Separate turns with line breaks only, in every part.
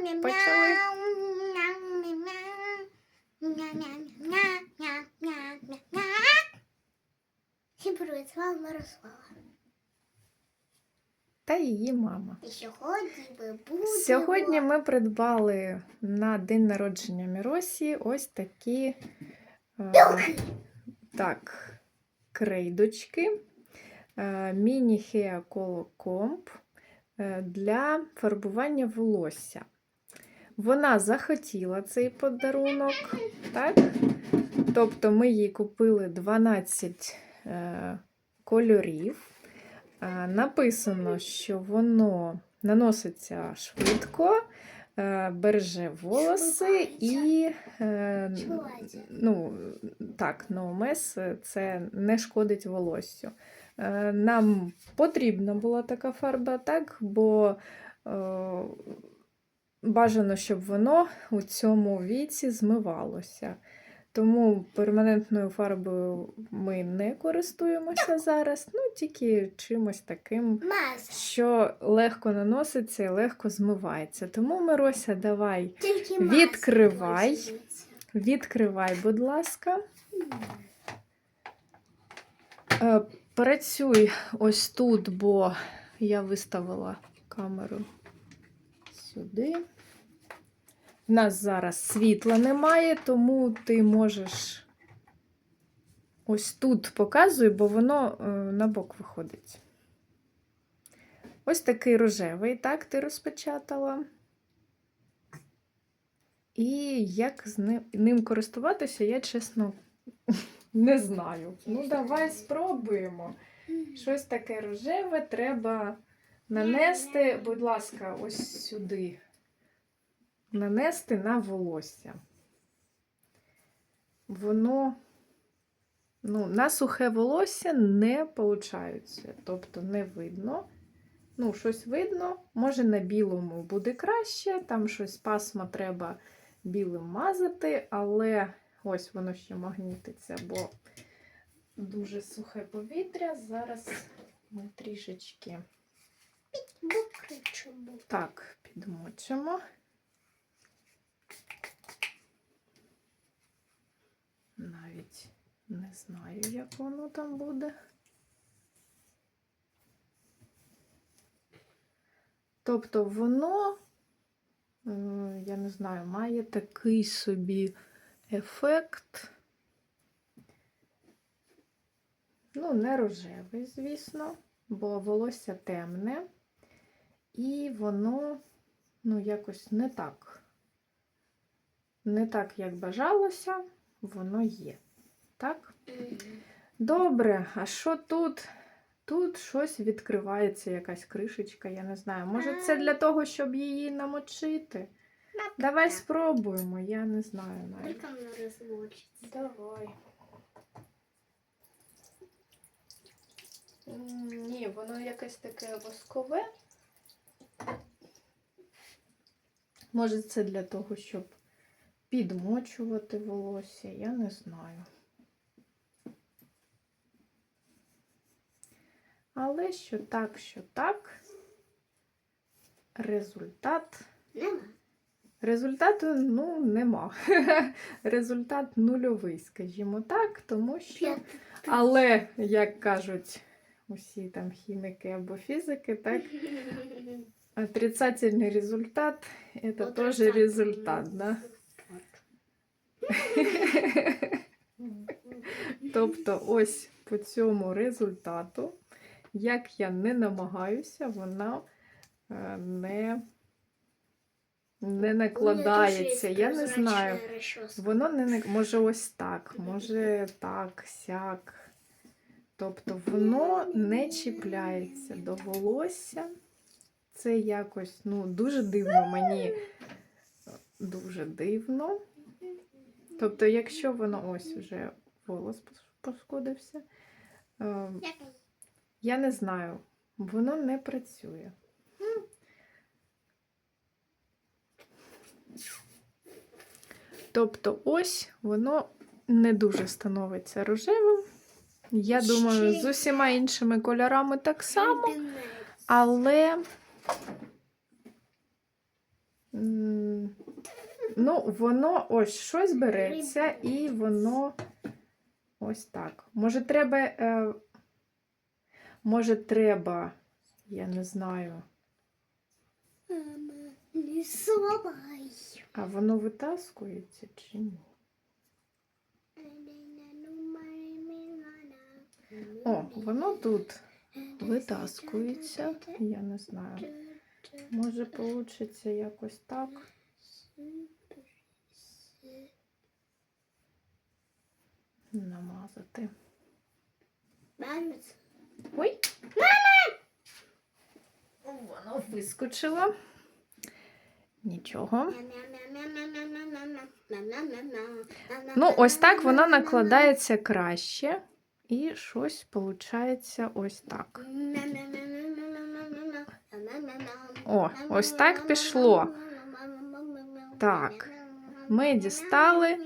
Почали.
Всім привіт, з вами Мирослава.
Та її мама.
І сьогодні ми будемо...
Сьогодні ми придбали на день народження Міросі ось такі е, так, крейдочки е, міні Hair Color Comb е, для фарбування волосся. Вона захотіла цей подарунок, так? Тобто ми їй купили 12 е, кольорів. Е, Написано, що воно наноситься швидко, е, береже волоси і е, ну, так, mess – це не шкодить волоссю. Е, Нам потрібна була така фарба, так, бо е, бажано, щоб воно у цьому віці змивалося. Тому перманентною фарбою ми не користуємося зараз, ну тільки чимось таким, що легко наноситься і легко змивається. Тому, Мирося, давай Відкривай. відкривай, будь ласка. Е, Працюй ось тут, бо я виставила камеру сюди. У нас зараз світла немає, тому ти можеш ось тут показуй, бо воно е, на бок виходить. Ось такий рожевий, так, ти розпечатала. І як з ним, ним користуватися, я чесно не знаю. Ну, давай спробуємо. Щось таке рожеве треба нанести, будь ласка, ось сюди. Нанести на волосся. Воно ну, на сухе волосся не получаються, тобто не видно. Ну, щось видно, може на білому буде краще, там щось пасма треба білим мазати, але ось воно ще магнітиться, бо дуже сухе повітря. Зараз ми трішечки
Викричемо.
так підмочимо. Навіть не знаю, як воно там буде. Тобто воно, я не знаю, має такий собі ефект. Ну, не рожевий, звісно, бо волосся темне, і воно, ну, якось не так. Не так, як бажалося, воно є. Так? Добре, а що тут? Тут щось відкривається, якась кришечка, я не знаю. Може, це для того, щоб її намочити? Давай спробуємо, я не знаю навіть. Давай. Ні, воно якесь таке воскове. Може, це для того, щоб підмочувати волосся, я не знаю. Але що так, що так, результат.
Нема.
Результату ну, нема. Результат нульовий, скажімо так, тому що. Але, як кажуть усі там хіміки або фізики, так, отрицательний результат це теж
Отрицательний
результат. Да? Тобто, ось по цьому результату, як я не намагаюся, вона е, не, не накладається. Я не знаю. Воно не, не може ось так, може так, сяк. Тобто воно не чіпляється до волосся. Це якось ну, дуже дивно мені. Дуже дивно. Тобто, якщо воно ось вже волос пошкодився, е, я не знаю, воно не працює. Тобто, ось воно не дуже становиться рожевим. Я думаю, з усіма іншими кольорами так само, але Ну, воно ось щось береться, і воно ось так. Може, треба. Е, може, треба, я не знаю.
Мама, не слабай.
А воно витаскується чи ні? О, воно тут витаскується. Я не знаю. Може, вийде якось так. Намазати. Ой! Мама! Воно вискочило. Нічого. Ну, ось так воно накладається краще. І щось виходить ось так. О, ось так пішло. Так, ми дістали.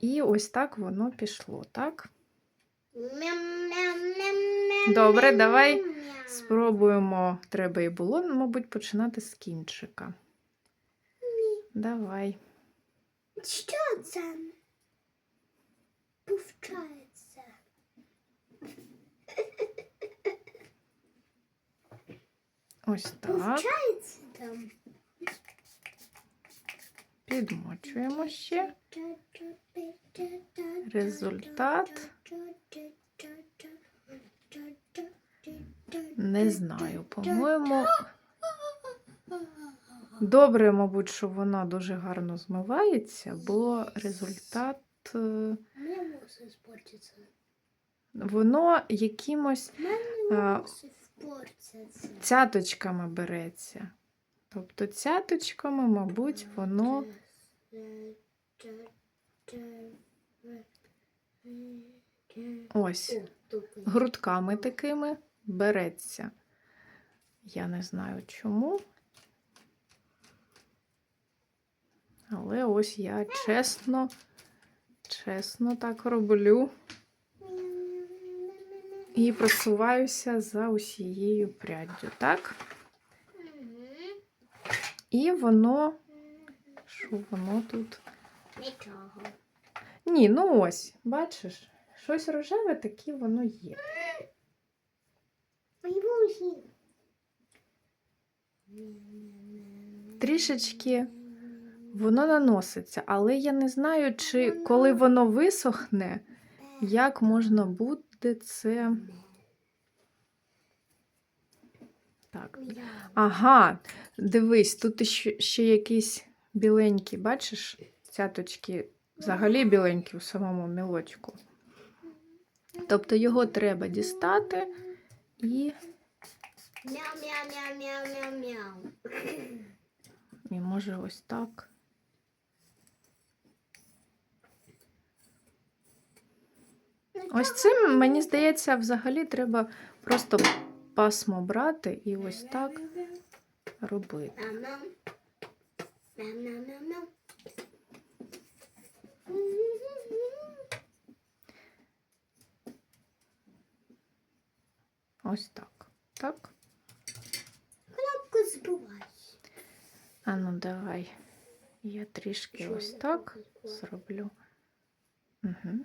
І ось так воно пішло, так? Добре, давай Спробуємо. Треба і було, мабуть, починати з кінчика. Давай.
Що це? Повчається.
Ось так.
Там.
Підмочуємо ще. Результат. Не знаю, по-моєму. Добре, мабуть, що вона дуже гарно змивається, бо результат е, воно якимось Цяточками береться. Тобто цяточками, мабуть, воно ось грудками такими береться. Я не знаю чому. Але ось я чесно, чесно так роблю і просуваюся за усією пряддю, так? І воно. Що воно тут?
Нічого.
Ні, ну ось, бачиш, щось рожеве таке воно є. Трішечки воно наноситься, але я не знаю, чи коли воно висохне, як можна буде це. Так. Ага, дивись, тут ще, ще якісь біленькі, бачиш, цяточки взагалі біленькі у самому мілочку. Тобто його треба дістати і,
Мяу-мяу-мяу-мяу-мяу-мяу.
і може ось так. Ось цим, мені здається, взагалі треба просто пасмо брати і ось так робити. Ось так. Так.
Кнопку збивай.
А ну давай. Я трішки ось так зроблю. Угу.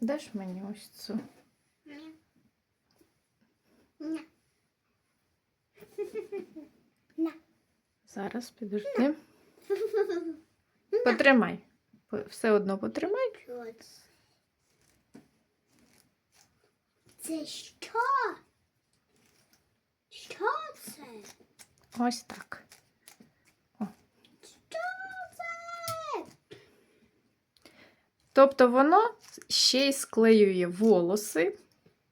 Ж мені ось цю?
Ня. Ня. На.
Зараз підожди. Потримай. Все одно потримай.
Це що? Що це?
Ось так.
Що це?
Тобто воно ще й склеює волоси,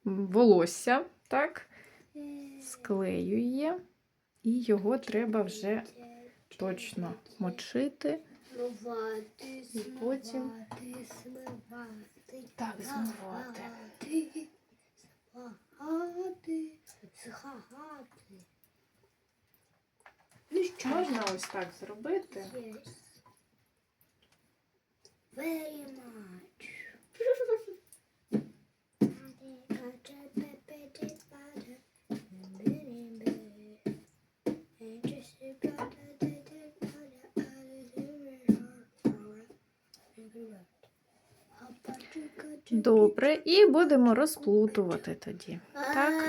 волосся, так? Склеює, і його треба вже точно мочити. І потім-. Так, змивати.
Згагати. Ну що?
Можна ось так зробити
very much.
Добре, і будемо розплутувати тоді. Так?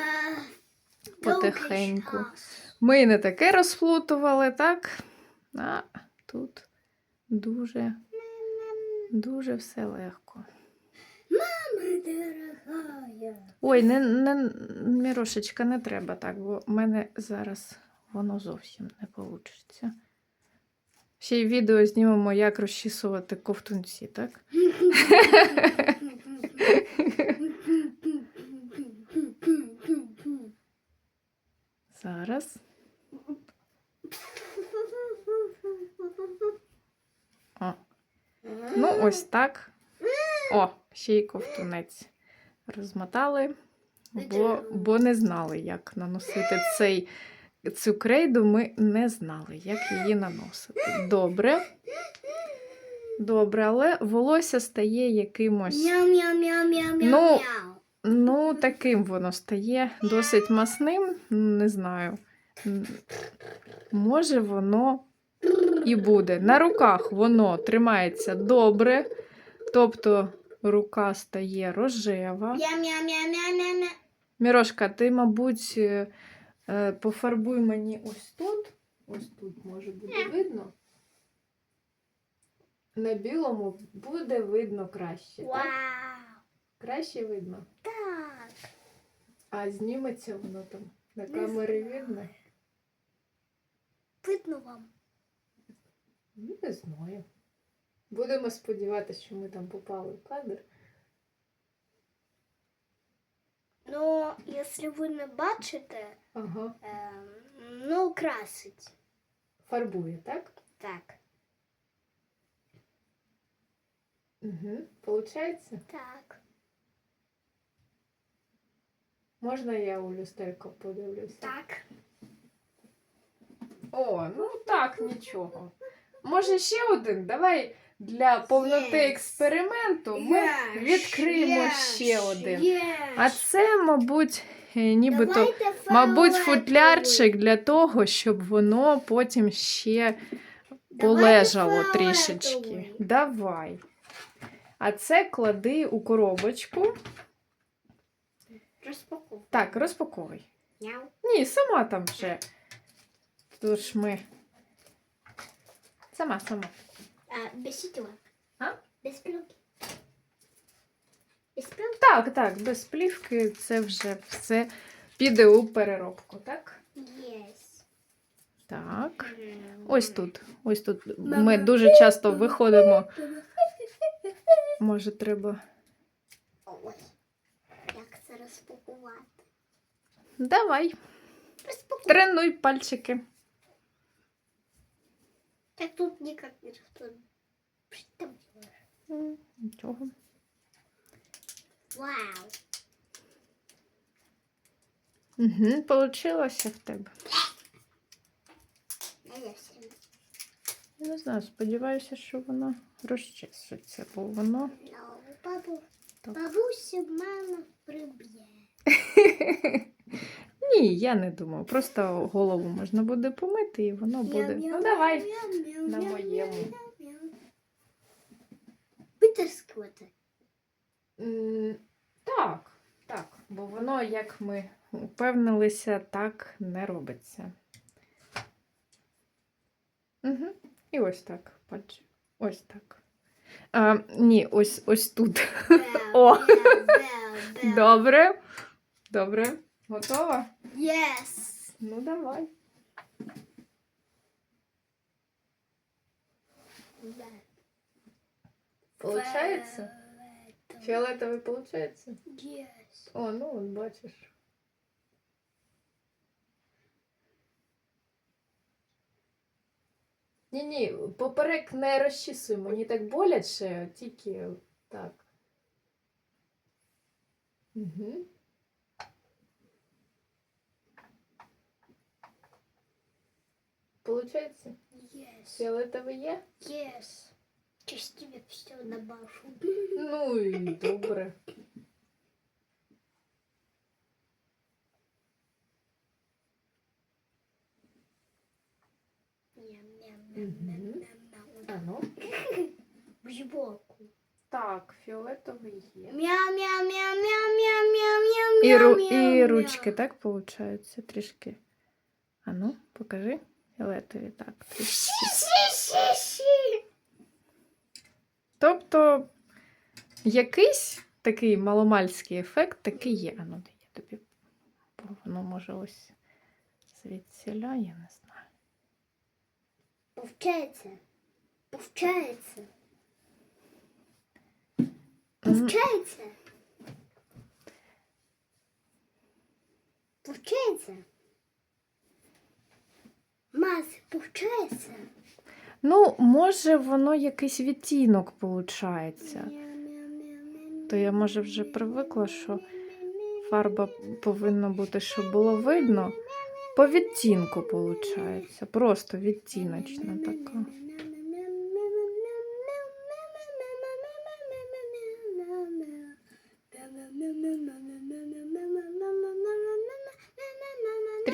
Потихеньку. Ми не таке розплутували, так? А тут дуже дуже все легко.
Мама дорогая.
Ой, не, не, Мірошечка, не треба так, бо в мене зараз воно зовсім не вийде. Ще й відео знімемо, як розчісувати ковтунці, так? Зараз. О. Ну, ось так. О, ще й ковтунець. Розмотали, бо, бо не знали, як наносити цей, цю крейду. Ми не знали, як її наносити. Добре. Добре, але волосся стає якимось.
Мяу-мяу-мяу-мяу-мяу.
Ну, Ну, таким воно стає досить масним, не знаю. Може, воно і буде. На руках воно тримається добре, тобто рука стає рожева. Мірошка, ти, мабуть, е, е, пофарбуй мені ось тут. Ось тут може бути видно. На білому буде видно краще.
Вау.
Краще видно.
Так.
А зніметься воно там на камері видно?
Видно вам.
Ну, не знаю. Будемо сподіватися, що ми там попали в кадр.
Ну, якщо ви не бачите,
Ага.
ем, ну, красить.
Фарбує, так?
Так.
Угу. Получається?
Так.
Можна я у люстерко подивлюся?
Так.
О, ну так, нічого. Може ще один? Давай для повноти
Yes.
експерименту ми
Yes,
відкриємо
yes,
ще один.
yes.
А це, мабуть, е, нібито.
Давайте
Мабуть, футлярчик для того, щоб воно потім ще
Давайте
полежало трішечки.
фіолетовий.
Давай. А це клади у коробочку.
Розпаковуй.
Так, розпаковуй.
Мяу.
Ні, сама там вже. Тож ми. Сама, сама.
А, без сетевок.
А?
Без пилки. Без пилки?
Так, так, без плівки це вже все піде у переробку, так?
Yes.
Так. Ось тут. Ось тут. Ми дуже часто виходимо. Може, треба.
Ой. Як це розпакувати?
Давай,
Розпакуй.
тренуй пальчики.
Так тут никак не розпакує. Що там делаешь? Вау.
Угу, получилося в тебе.
Я
Не знаю, сподіваюся, що воно розчешеться, бо воно.
Бабу. Бабуся мама приб'є.
Ні, я не думаю. Просто голову можна буде помити і воно буде. Ну давай. на моєму.
Витискувати.
Так, так, бо воно, як ми упевнилися, так не робиться. Угу. І ось так, пальчик. Ось так. А, ні, ось ось тут. О. Добре. Добре. Готова?
Yes.
Ну, давай. Получається? Фіолетовий получається?
Yes.
О, ну от бачиш. Ні, ні, поперек не розчісуй, мені так боляче, тільки так. Угу. получается?
Yes.
Фиолетовый я?
Yes. Через тебе все добавлю.
Ну и добре. А ну.
В жбоку.
Так,
фиолетовый е.
Мяу-мяу-мяу-мяу-мяу-мяу-мяу.
И,
ру
и
ручки, так получается, трешки. А ну, покажи. Фіолетові, так. Тобто, якийсь такий маломальський ефект такий є. А ну, я тобі. Воно може ось звідсіля, я не знаю.
Повчається. Повчається. Повчається. Повчається. Мас, повчається.
Ну, може, воно якийсь відтінок виходить. То я, може, вже привикла, що Фарба повинна бути, щоб було видно. По відтінку виходить. Просто відтіночна така.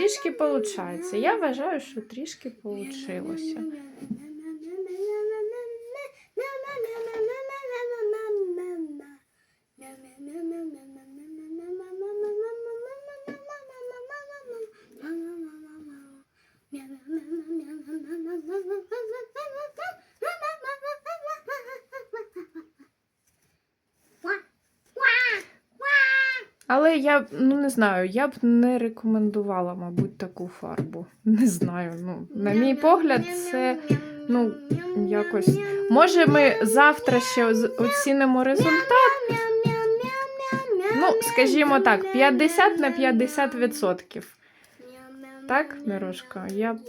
Трішки виходить. Я вважаю, що трішки вийшло. Але я ну не знаю, я б не рекомендувала, мабуть, таку фарбу. Не знаю. Ну, на мій погляд, це ну, якось. Може, ми завтра ще оцінимо результат. Ну, скажімо так, 50 на 50 відсотків. Так, Мирошка? Я б.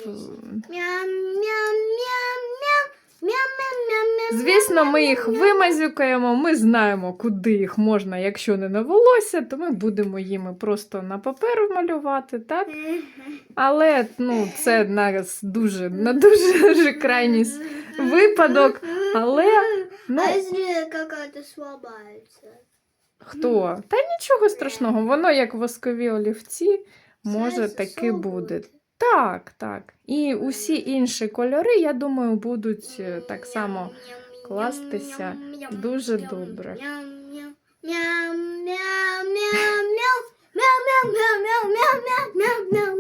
Звісно, ми їх вимазюкаємо, ми знаємо, куди їх можна, якщо не на волосся, то ми будемо їми просто на папер малювати, так? Але ну, це на дуже, на дуже, дуже крайній випадок. Але ну,
А
хто? Та нічого страшного, воно як воскові олівці, може таки буде. Так, так. І усі інші кольори, я думаю, будуть е, так само. Кластися дуже добре.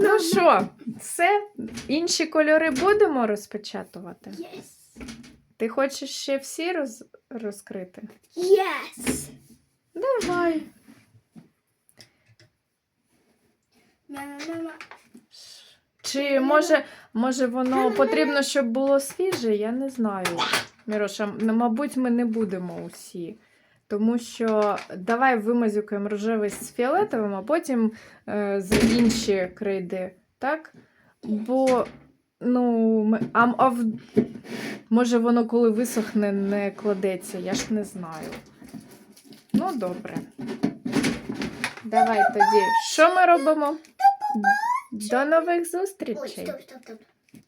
Ну що, все? Інші кольори будемо розпечатувати?
Yes.
Ти хочеш ще всі роз... розкрити?
Yes.
Давай. Чи може, може воно потрібно, щоб було свіже? Я не знаю. Міроша, м- мабуть, ми не будемо усі. Тому що давай вимазюкаємо рожевий з фіолетовим, а потім е, за інші крейди, так? Бо, ну, ми- а, а в... може воно коли висохне, не кладеться, я ж не знаю. Ну, добре. Давай тоді. Що ми робимо? До нових
Ой,
зустрічей.
стоп, стоп, стоп.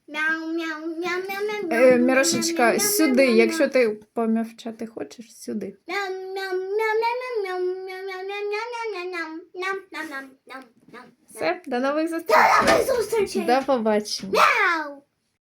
Мяу, мяу, мяу, мяу, мяу,
Е,
мяу,
Мірошечка,
мяу,
сюди,
мяу,
якщо ти помовчати хочеш, сюди.
Мяу, мяу, мяу, мяу, мяу, мяу, мяу, мяу, мяу, мяу, мяу, мяу, мяу, мяу, мяу, мяу, мяу.
Все, до нових зустрічей.
До зустрічей.
До побачення.
Мяу.